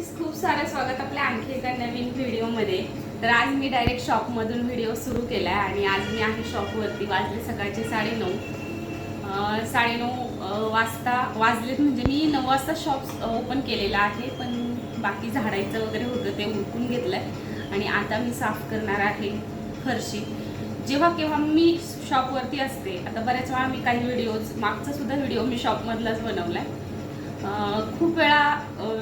Friends खूप सारं स्वागत आपल्या आणखी एका नवीन व्हिडिओमध्ये. तर आज मी डायरेक्ट शॉपमधून व्हिडिओ सुरू केला आहे आणि आज मी आहे शॉपवरती वाजले सकाळचे साडेनऊ. नऊ साडेनऊ नऊ वाजता वाजलेत म्हणजे मी नऊ वाजता शॉप ओपन केलेला आहे पण बाकी झाडायचं वगैरे होतं ते उरकून घेतलं आहे आणि आता मी साफ करणार आहे फरशी जेव्हा केव्हा मी शॉपवरती असते आता बऱ्याच वेळा मी काही व्हिडिओज मागचा सुद्धा व्हिडिओ मी शॉपमधलाच बनवला आहे खूप वेळा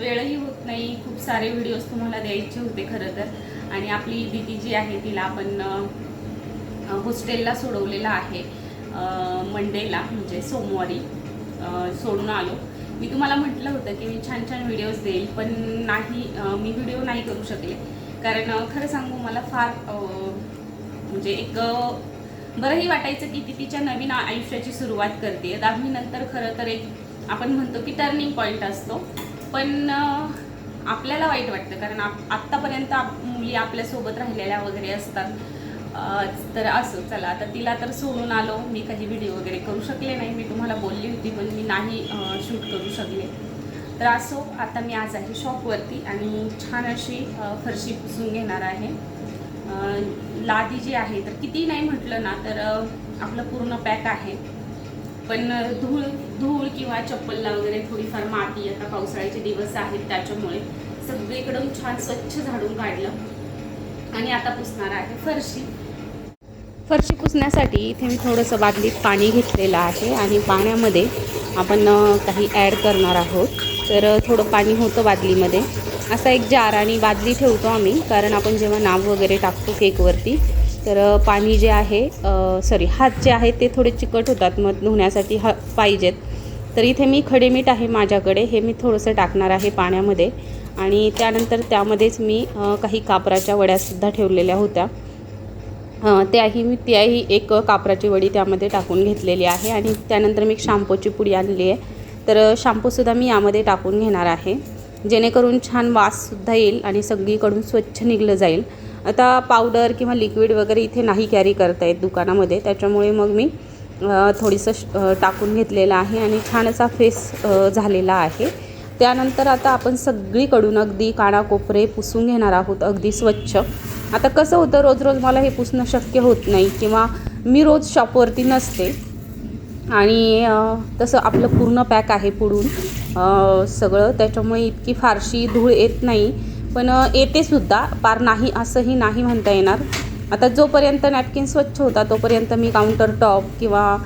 वेळही होत नाही. खूप सारे व्हिडिओज तुम्हाला द्यायचे होते खरं तर. आणि आपली दिदी जी आहे तिला आपण हॉस्टेलला सोडवलेलं आहे मंडेला म्हणजे सोमवारी सोडून आलो. मी तुम्हाला म्हटलं होतं की मी छान छान व्हिडिओज देईल पण नाही मी व्हिडिओ नाही करू शकले. कारण खरं सांगू मला फार म्हणजे एक बरंही वाटायचं की ती तिच्या नवीन आयुष्याची सुरुवात करते. दहावीनंतर खरं तर एक आपण म्हणतो की टर्निंग पॉईंट असतो. पण आपल्याला वाईट वाटतं कारण आप आत्तापर्यंत आप मुली आपल्यासोबत राहिलेल्या वगैरे असतात. तर असं चला आता तिला तर सोडून आलो. मी काही व्हिडिओ वगैरे करू शकले नाही. मी तुम्हाला बोलली होती पण मी नाही शूट करू शकले. तर असो आता मी आज आहे शॉपवरती आणि छान अशी फरशी पुसून घेणार आहे. लादी जी आहे तर किती नाही म्हटलं ना तर आपलं पूर्ण पॅक आहे. पण धूळ धूळ किंवा चप्पलला वगैरे थोडीफार माती आता पावसाळ्याचे दिवस आहेत त्याच्यामुळे सगळीकडून छान स्वच्छ झाडून काढलं. आणि आता पुसणार आहे फरशी. फरशी पुसण्यासाठी इथे मी थोडंसं बादलीत पाणी घेतलेलं आहे आणि पाण्यामध्ये आपण काही ॲड करणार आहोत. तर थोडं पाणी होतं बादलीमध्ये. असा एक जार आणि बादली ठेवतो आम्ही कारण आपण जेव्हा नाव वगैरे टाकतो केकवरती तर पाणी जे आहे सॉरी हात जे आहेत ते थोडे चिकट होतात. मग धुण्यासाठी हा पाहिजेत. तर इथे मी खडे मीठ आहे माझ्याकडे. हे मी थोडंसं टाकणार आहे पाण्यामध्ये. आणि त्यानंतर त्यामध्येच मी काही कापराच्या वड्यासुद्धा ठेवलेल्या होत्या. त्याही मी त्याही एक कापराची वडी त्यामध्ये टाकून घेतलेली आहे. आणि त्यानंतर मी एक शॅम्पूची पुडी आणली आहे. तर शॅम्पूसुद्धा मी यामध्ये टाकून घेणार आहे. जेणेकरून छान वाससुद्धा येईल आणि सगळीकडून स्वच्छ निघलं जाईल. आता पावडर किंवा लिक्विड वगैरे इथे नाही कॅरी करता येत दुकानामध्ये. त्याच्यामुळे मग मी थोडंसं श- टाकून घेतलेलं आहे आणि छान असा फेस झालेला आहे. त्यानंतर आता आपण सगळीकडून अगदी कानाकोपरे पुसून घेणार आहोत अगदी स्वच्छ. आता कसं होतं रोज रोज मला हे पुसणं शक्य होत नाही किंवा मी रोज शॉपवरती नसते. आणि तसं आपलं पूर्ण पॅक आहे पुढून. सगळं त्याच्यामुळे इतकी फारशी धूळ येत नाही. पण येतेसुद्धा. पार नाही असंही नाही म्हणता येणार. आता जोपर्यंत नॅपकिन स्वच्छ होता तोपर्यंत मी काउंटर टॉप किंवा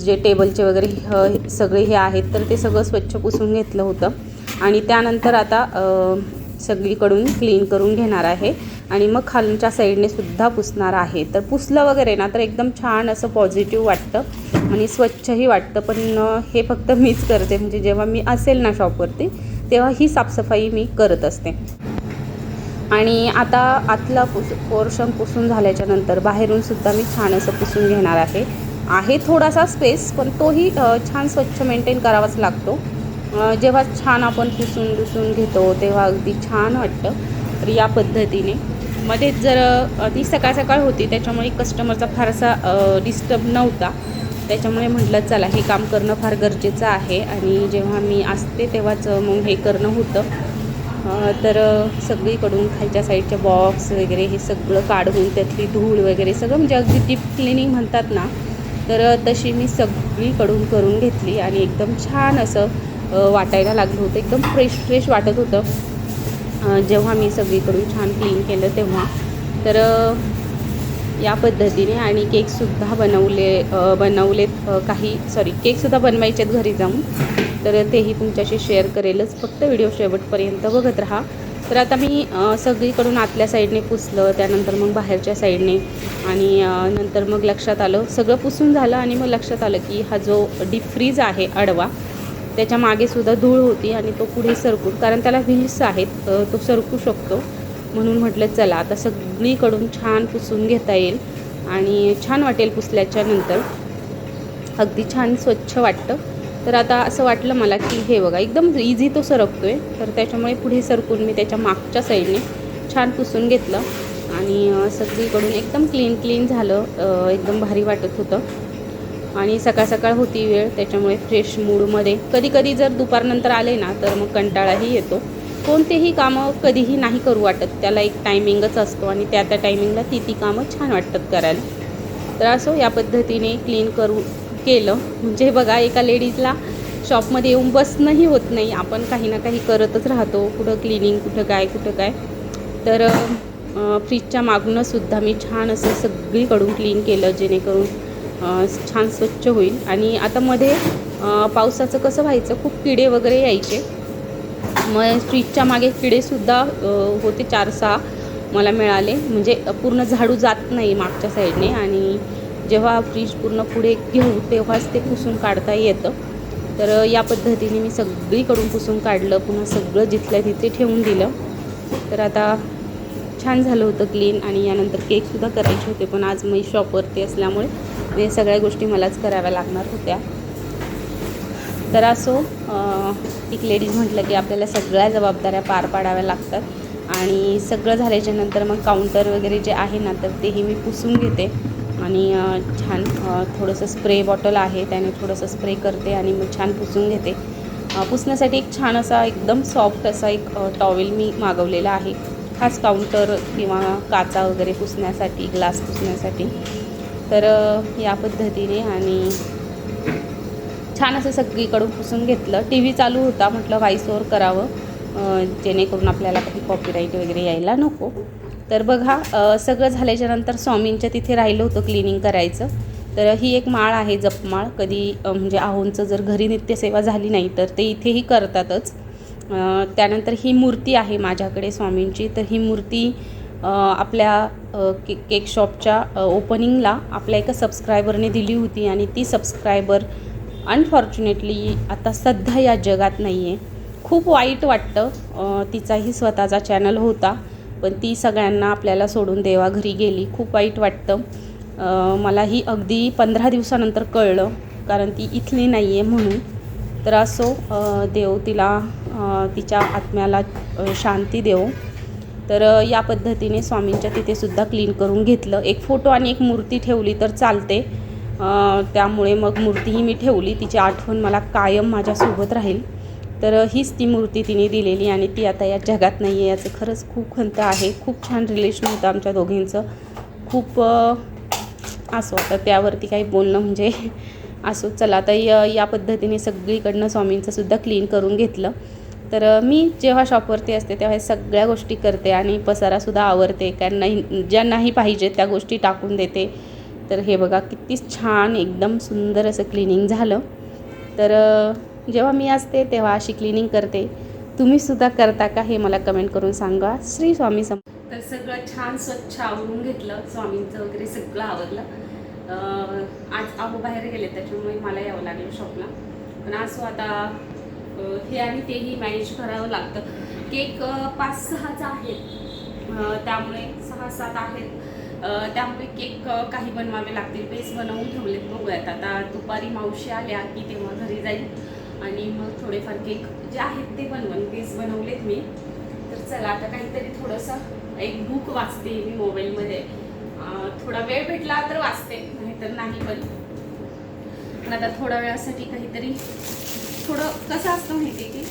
जे टेबलचे वगैरे ह- सगळे हे आहेत तर ते सगळं स्वच्छ पुसून घेतलं होतं. आणि त्यानंतर आता सगळीकडून क्लीन करून घेणार आहे. आणि मग खालच्या साईडने सुद्धा पुसणार आहे. तर पुसलं वगैरे ना तर एकदम छान असं पॉझिटिव्ह वाटतं. आणि स्वच्छही वाटतं पण हे फक्त मीच करते. म्हणजे जेव्हा मी असेल ना शॉपवरती तेव्हा ही साफसफाई मी करत असते. आणि आता आतला पुस पोर्शन पुसून झाल्याच्यानंतर बाहेरूनसुद्धा बाहेरून सुद्धा मी छान असं पुसून घेणार आहे. आहे थोडासा स्पेस पण तोही छान स्वच्छ मेंटेन करावाच लागतो. जेव्हा छान आपण पुसून पुसून घेतो तेव्हा अगदी छान वाटतं. तर या पद्धतीने. मध्येच जर ती सकाळ सकाळ होती त्याच्यामुळे कस्टमरचा फारसा डिस्टर्ब नव्हता. त्याच्यामुळे म्हटलं चला हे काम करणं फार गरजेचं आहे. आणि जेव्हा मी असते तेव्हाच मग हे करणं होतं. तर सगळीकडून खालच्या साईडच्या बॉक्स वगैरे हे सगळं काढून त्यातली धूळ वगैरे सगळं म्हणजे अगदी डीप क्लिनिंग म्हणतात ना तर तशी मी सगळीकडून करून घेतली आणि एकदम छान असं वाटायला लागलं होतं. एकदम फ्रेश फ्रेश वाटत होतं. जेव्हा मी सगळीकडून छान क्लीन केलं तेव्हा. तर या पद्धतीने आणि केकसुद्धा बनवले बनवलेत काही सॉरी केकसुद्धा बनवायचे आहेत घरी जाऊन. तर तेही तुमच्याशी शेअर करेलच. फक्त व्हिडिओ शेवटपर्यंत बघत राहा. तर आता मी सगळीकडून आतल्या साईडने पुसलं त्यानंतर मग बाहेरच्या साईडने आणि नंतर मग लक्षात आलं. सगळं पुसून झालं आणि मग लक्षात आलं की हा जो डीप फ्रीज आहे अडवा त्याच्या मागेसुद्धा धूळ होती आणि तो पुढे सरकून कारण त्याला व्हील्स आहेत तो सरकू शकतो. म्हणून म्हटलं चला आता सगळीकडून छान पुसून घेता येईल आणि छान वाटेल पुसल्याच्या नंतर. अगदी छान स्वच्छ वाटतं. तर आता असं वाटलं मला की हे बघा एकदम इझी तो सरकतो आहे तर त्याच्यामुळे पुढे सरकून मी त्याच्या मागच्या साईडने छान पुसून घेतलं आणि सगळीकडून एकदम क्लीन क्लीन झालं. एकदम भारी वाटत होतं. आणि सकाळ सकाळ होती वेळ त्याच्यामुळे फ्रेश मूडमध्ये कधी कधी जर दुपारनंतर आले ना तर मग कंटाळाही येतो. कोणतेही कामं कधीही नाही करू वाटत. त्याला एक टायमिंगच असतो आणि त्या त्या टायमिंगला ती ती कामं छान वाटतात करायला. तर असो या पद्धतीने क्लीन करू केलं. म्हणजे बघा एका लेडीजला शॉपमध्ये येऊन बसणंही होत नाही. आपण काही ना काही करतच राहतो. कुठं क्लिनिंग कुठं काय कुठं काय. तर फ्रीजच्या मागूनसुद्धा मी छान असं सगळीकडून क्लीन केलं जेणेकरून छान स्वच्छ होईल. आणि आता मध्ये पावसाचं कसं व्हायचं? खूप किडे वगैरे यायचे. मग फ्रीजच्या मागे किडेसुद्धा होते चार सहा मला मिळाले. म्हणजे पूर्ण झाडू जात नाही मागच्या साईडने आणि जेव्हा फ्रीज पूर्ण पुढे घेऊ तेव्हाच ते पुसून काढता येतं. तर या पद्धतीने मी सगळीकडून पुसून काढलं. पुन्हा सगळं जिथल्या तिथे ठेवून दिलं. तर आता छान झालं होतं क्लीन आणि यानंतर केकसुद्धा करायचे होते. पण आज मी शॉपवरती असल्यामुळे हे सगळ्या गोष्टी मलाच कराव्या लागणार होत्या. तर असो एक लेडीज म्हटलं की आपल्याला सगळ्या जबाबदाऱ्या पार पाडाव्या लागतात. आणि सगळं झाल्याच्यानंतर मग काउंटर वगैरे जे आहे ना तर तेही मी पुसून घेते. आणि छान थोडंसं स्प्रे बॉटल आहे त्याने थोडंसं स्प्रे करते आणि मग छान पुसून घेते. पुसण्यासाठी एक छान असा एकदम सॉफ्ट असा एक टॉवेल मी मागवलेला आहे. खास काउंटर किंवा काचा वगैरे पुसण्यासाठी ग्लास पुसण्यासाठी. तर या पद्धतीने आणि छान असं सगळीकडून पुसून घेतलं. टी व्ही चालू होता म्हटलं व्हाईस ओव्हर करावं. जेणेकरून आपल्याला काही कॉपीराईट वगैरे यायला नको. तर बघा सगळं झाल्याच्यानंतर स्वामींच्या तिथे राहिलं होतं क्लिनिंग करायचं. तर ही एक माळ आहे जपमाळ. कधी म्हणजे आहोंचं जर घरी नित्यसेवा झाली नाही तर ते इथेही करतातच. त्यानंतर ही मूर्ती आहे माझ्याकडे स्वामींची. तर ही मूर्ती आपल्या के केक शॉपच्या ओपनिंगला आपल्या एका सबस्क्रायबरने दिली होती आणि ती सबस्क्रायबर अनफॉर्च्युनेटली आता सध्या या जगात नाही आहे खूप वाईट वाटतं. तिचाही स्वतःचा चॅनल होता पण ती सगळ्यांना आपल्याला सोडून देवाघरी गेली. खूप वाईट वाटतं. मला मलाही अगदी पंधरा दिवसानंतर कळलं कारण ती इथली नाही आहे म्हणून. तर असो देव तिला तिच्या आत्म्याला शांती देव. तर या पद्धतीने स्वामींच्या तिथे सुद्धा क्लीन करून घेतलं. एक फोटो आणि एक मूर्ती ठेवली तर चालते. त्यामुळे मग मूर्तीही मी ठेवली. तिची आठवण मला कायम माझ्यासोबत राहील. तर हीच ती मूर्ती तिने दिलेली आणि ती आता या जगात नाही आहे याचं खरंच खूप खंत आहे. खूप छान रिलेशन होतं आमच्या दोघींचं. खूप असं असो आता त्यावरती काही बोलणं म्हणजे असो. चला आता या या पद्धतीने सगळीकडनं स्वामींचं सुद्धा क्लीन करून घेतलं. तर मी जेव्हा शॉपवरती असते तेव्हा सगळ्या गोष्टी करते आणि पसारासुद्धा आवरते. कारण नाही ज्या नाही पाहिजे त्या गोष्टी टाकून देते. तर हे बघा किती छान एकदम सुंदर असं क्लिनिंग झालं. तर जेव्हा मी असते तेव्हा अशी क्लिनिंग करते. तुम्हीसुद्धा करता का हे मला कमेंट करून सांगा. श्री स्वामी सम तर सगळं छान स्वच्छ आवरून घेतलं स्वामींचं वगैरे सगळं आवरलं. आज आहो बाहेर गेले त्याच्यामुळे मला यावं लागलं शॉपला पण असो आता हे आणि तेही मॅनेज करावं लागतं. केक पाच सहाचा आहे. त्यामुळे सहा सात आहेत. त्यापैकी केक काही बनवावे लागतील. पेस बनवून ठेवलेत. बघूयात. आता दुपारी मावशी आल्या की तेव्हा घरी जाईल. आणि मग थोडेफार केक जे आहेत ते बनवून. बेस बनवलेत मी. तर चला आता काहीतरी थोडंसं एक बुक वाचते मी मोबाईलमध्ये. थोडा वेळ भेटला तर वाचते. नाहीतर नाही पण. पण आता थोड्या वेळासाठी काहीतरी थोडं कसं असतं माहिती की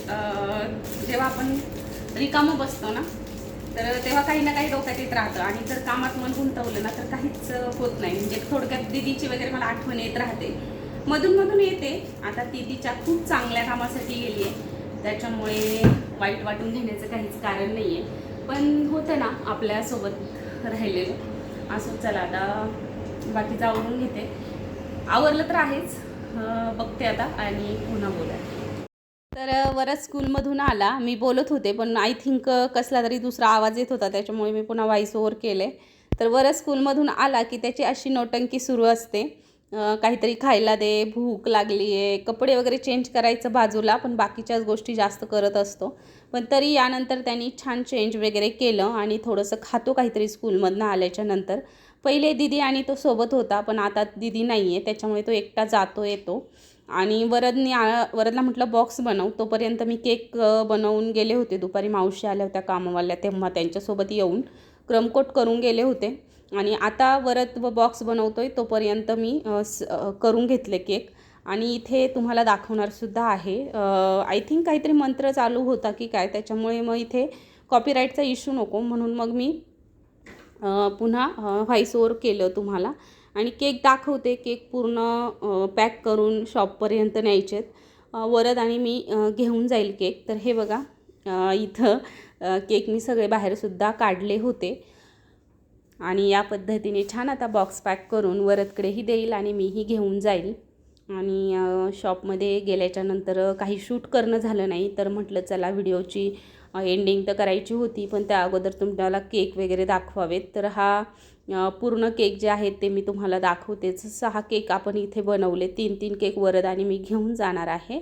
जेव्हा आपण रिकामं बसतो ना तर तेव्हा काही ना काही डोक्यात येत राहतं. आणि जर कामात मन गुंतवलं ना तर काहीच होत नाही. म्हणजे थोडक्यात दिदीची वगैरे मला आठवण येत राहते. मधून मधून येते. आता ती तिच्या खूप चांगल्या कामासाठी गेली आहे त्याच्यामुळे वाईट वाटून घेण्याचं काहीच कारण नाही आहे पण होतं ना आपल्यासोबत राहिलेलं. असं चला आता बाकीचं आवरून घेते. आवरलं तर आहेच. बघते आता आणि पुन्हा बोला तर वरच स्कूलमधून आला. मी बोलत होते पण आय थिंक कसला तरी दुसरा आवाज येत होता त्याच्यामुळे मी पुन्हा व्हॉइस ओव्हर केले. तर वरच स्कूलमधून आला की त्याची अशी नोटंकी सुरू असते. काहीतरी खायला दे भूक लागली आहे कपडे वगैरे चेंज करायचं बाजूला पण बाकीच्याच गोष्टी जास्त करत असतो. पण तरी यानंतर त्यांनी छान चेंज वगैरे केलं आणि थोडंसं खातो काहीतरी स्कूलमधनं आल्याच्यानंतर. पहिले दिदी आणि तो सोबत होता पण आता दिदी नाही आहे त्याच्यामुळे तो एकटा जातो येतो. आणि वरदनी आ वरदला म्हटलं बॉक्स बनव. तोपर्यंत मी केक बनवून गेले होते. दुपारी मावशी आल्या होत्या कामवाल्या तेव्हा त्यांच्यासोबत येऊन क्रमकोट करून गेले होते. आणि आता वरद व बॉक्स बनवतो आहे तोपर्यंत मी स करून घेतले केक आणि इथे तुम्हाला दाखवणारसुद्धा आहे. आय थिंक काहीतरी मंत्र चालू होता की काय? त्याच्यामुळे मग इथे कॉपीराईटचा इश्यू नको. म्हणून मग मी पुन्हा व्हॉईस ओवर केलं तुम्हाला. आणि केक दाखवते केक पूर्ण पॅक करून शॉपपर्यंत न्यायचेत आहेत. वरद आणि मी घेऊन जाईल केक. तर हे बघा इथं केक मी सगळे बाहेरसुद्धा काढले होते. आणि या पद्धतीने छान आता बॉक्स पॅक करून वरदकडेही देईल आणि मीही घेऊन जाईल. आणि शॉपमध्ये गेल्याच्यानंतर काही शूट करणं झालं नाही तर म्हटलं चला व्हिडिओची एंडिंग तर करायची होती पण त्या अगोदर तुम्हाला केक वगैरे दाखवावेत. तर हा पूर्ण केक जे आहेत ते मी तुम्हाला दाखवतेच सहा केक आपण इथे बनवले. तीन तीन केक वरद आणि मी घेऊन जाणार आहे.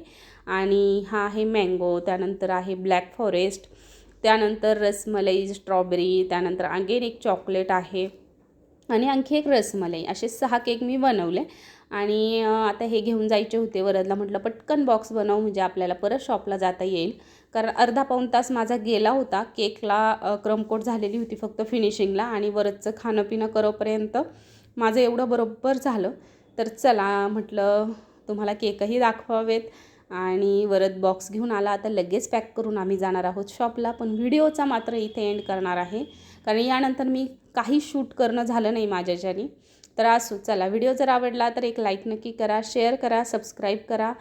आणि हा आहे मँगो त्यानंतर आहे ब्लॅक फॉरेस्ट त्यानंतर रसमलाई स्ट्रॉबेरी त्यानंतर आणखीन एक चॉकलेट आहे आणि आणखी एक रसमलाई. असे सहा केक मी बनवले. आणि आता हे घेऊन जायचे होते वरदला. म्हटलं पटकन बॉक्स बनव म्हणजे आपल्याला परत शॉपला जाता येईल. कारण अर्धा पाऊण तास माझा गेला होता. केकला क्रमकोट झालेली होती फक्त फिनिशिंगला आणि वरदचं खाणं पिणं करोपर्यंत माझं एवढं बरोबर झालं. तर चला म्हटलं तुम्हाला केकही दाखवावेत आणि वरद बॉक्स घेऊन आला. आता लगेच पॅक करून आम्ही जाणार आहोत शॉपला पण व्हिडिओचा मात्र इथे एंड करणार आहे. कारण यानंतर मी काही शूट करणं झालं नाही माझ्याच्यानी. तर असू चला व्हिडिओ जर आवडला तर एक लाईक नक्की करा शेअर करा सबस्क्राईब करा.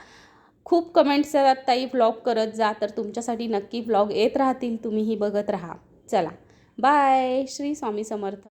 खूप कमेंट्स येतात ताई व्लॉग करत जा तर तुमच्यासाठी नक्की व्लॉग येत राहतील तुम्हीही बघत राहा. चला बाय श्री स्वामी समर्थ.